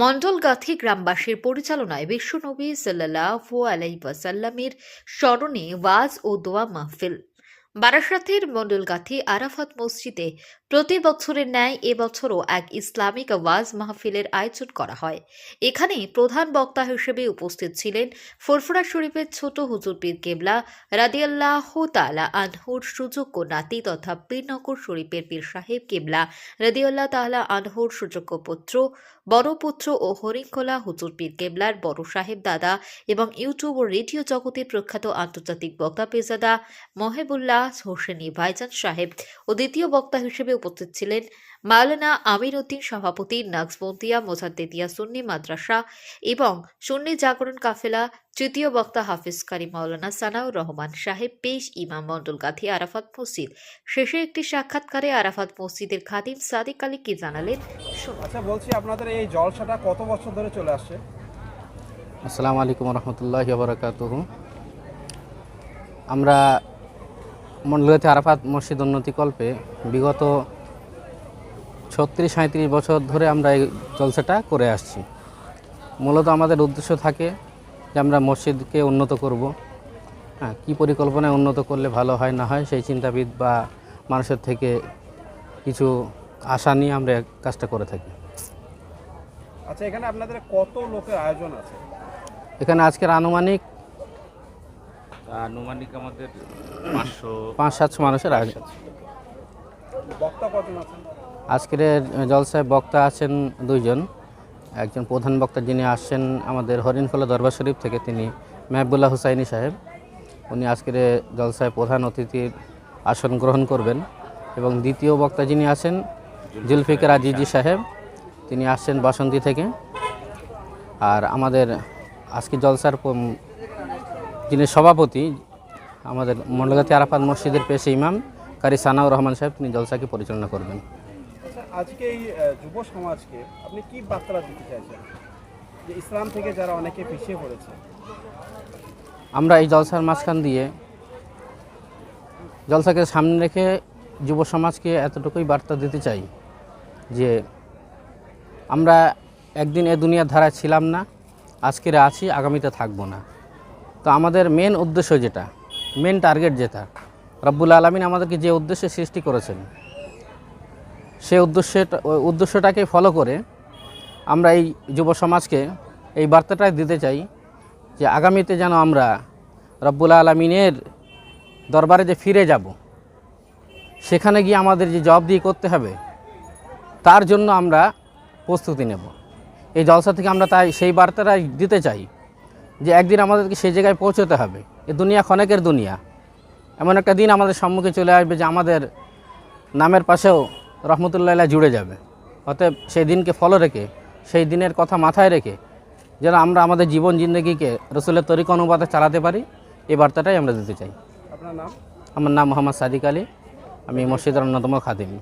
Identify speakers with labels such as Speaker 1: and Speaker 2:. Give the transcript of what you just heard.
Speaker 1: মণ্ডলগাথি গ্রামবাসীর পরিচালনায় বিশ্বনবী সাল্লাহ আলাইসাল্লামের স্মরণে ওয়াজ ও দোয়া মাহফিল। বারাসাতের মণ্ডলগাথি আরাফাত মসজিদে প্রতি বছরের ন্যায় এবছরও এক ইসলামিক ওয়াজ মাহফিলের আয়োজন করা হয়। এখানে প্রধান বক্তা হিসেবে উপস্থিত ছিলেন ফুরফুরা শরীফের ছোট হুজুর পীর কেবলা রাদিয়াল্লাহ তালা আনহুর সুযোগ্য নাতি তথা পীরনগর শরীফের পীর সাহেব কেবলা রাদিয়াল্লাহ তালা আনহুর সুযোগ্য পুত্র বড় পুত্র ও হরিঙ্খোলা হুজুর পীর কেবলার বড় সাহেব দাদা এবং ইউটিউব ও রেডিও জগতের প্রখ্যাত আন্তর্জাতিক বক্তা পেজাদা মহেবুল্লাহ হোসেনি ভাইজান সাহেব ও দ্বিতীয় বক্তা হিসেবে উপস্থিত ছিলেন মাওলানা আমির উদ্দিন সভাপতি নাগসবন্তিয়া মোজাদ্দেদিয়া সুন্নি মাদ্রাসা এবং সুন্নি জাগরণ কাফেলা তৃতীয় বক্তা হাফিজ কারি মাওলানা সানাউর রহমান সাহেব পেশ ইমাম মন্ডল গাথি আরাফাত মসজিদ। শেষে একটি সাক্ষাৎকারে আরাফাত মসজিদের খাদিম সাদিক আলী কি জানালেন?
Speaker 2: আচ্ছা বলছি আপনাদের এই জলসাটা কত বছর ধরে চলে আসছে?
Speaker 3: আসসালামু আলাইকুম রহমতুল্লাহ আমরা মন্ডলগাথী আরাফাত মসজিদ উন্নতিকল্পে বিগত ছত্রিশ সাঁত্রিশ বছর ধরে আমরা এই জলসাটা করে আসছি। মূলত আমাদের উদ্দেশ্য থাকে যে আমরা মসজিদকে উন্নত করব। হ্যাঁ কী পরিকল্পনায় উন্নত করলে ভালো হয় না হয় সেই চিন্তাবিদ বা মানুষের থেকে কিছু আশা নিয়ে আমরা এই কাজটা করে থাকি।
Speaker 2: আচ্ছা এখানে আপনাদের কত লোকের আয়োজন আছে?
Speaker 3: এখানে আজকের আনুমানিক
Speaker 4: আনুমানিক আমাদের পাঁচশো
Speaker 3: পাঁচ সাতশো মানুষের আয়োজন
Speaker 2: বক্তা
Speaker 3: আজকের জলসায় বক্তা আছেন দুইজন। একজন প্রধান বক্তা যিনি আসছেন আমাদের হরিণখোলা দরবার শরীফ থেকে তিনি মেহবুল্লাহ হুসাইনি সাহেব। উনি আজকের জলসায় প্রধান অতিথির আসন গ্রহণ করবেন। এবং দ্বিতীয় বক্তা যিনি আছেন জুলফিকার আজিজি সাহেব তিনি আসছেন বাসন্তী থেকে। আর আমাদের আজকে জলসার যিনি সভাপতি আমাদের মন্ডলগাতি আরাফাত মসজিদের পেশে ইমাম কারি সানাউর রহমান সাহেব তিনি জলসাকে পরিচালনা করবেন।
Speaker 2: আচ্ছা আজকে এই যুব সমাজকে আপনি কি বার্তা দিতে চাইছেন? যে ইসলাম থেকে যারা অনেকে পিছিয়ে পড়েছে।
Speaker 3: আমরা এই জলসার মাঝখান দিয়ে জলসাকে সামনে রেখে যুব সমাজকে এতটুকুই বার্তা দিতে চাই যে আমরা একদিন এ দুনিয়ার ধারায় ছিলাম না আজকের আছি আগামীতে থাকব না। তো আমাদের মেন উদ্দেশ্য যেটা মেন টার্গেট যেটা, রব্বুল আলমিন আমাদেরকে যে উদ্দেশ্যে সৃষ্টি করেছেন, সেই উদ্দেশ্যটা ওই উদ্দেশ্যটাকে ফলো করে আমরা এই যুব সমাজকে এই বার্তাটাই দিতে চাই যে আগামীতে যেন আমরা রব্বুল আলমিনের দরবারে যে ফিরে যাব, সেখানে গিয়ে আমাদের যে জব দিয়ে করতে হবে, তার জন্য আমরা প্রস্তুতি নেব। এই জলসা থেকে আমরা তাই, সেই বার্তাটাই দিতে চাই। যে একদিন আমাদেরকে সেই জায়গায় পৌঁছতে হবে। এ দুনিয়া ক্ষণেকের দুনিয়া। এমন একটা দিন আমাদের সম্মুখে চলে আসবে যে আমাদের নামের পাশেও রহমতুল্লাহ জুড়ে যাবে। অতএব সেই দিনকে ফলো রেখে সেই দিনের কথা মাথায় রেখে যেন আমরা আমাদের জীবন জিন্দগিকে রসুলের তরিক অনুবাদে চালাতে পারি এই বার্তাটাই আমরা দিতে চাই।
Speaker 2: আপনার নাম?
Speaker 3: আমার নাম মোহাম্মদ সাদিক আলী। আমি মসজিদের অন্যতম খাদিম।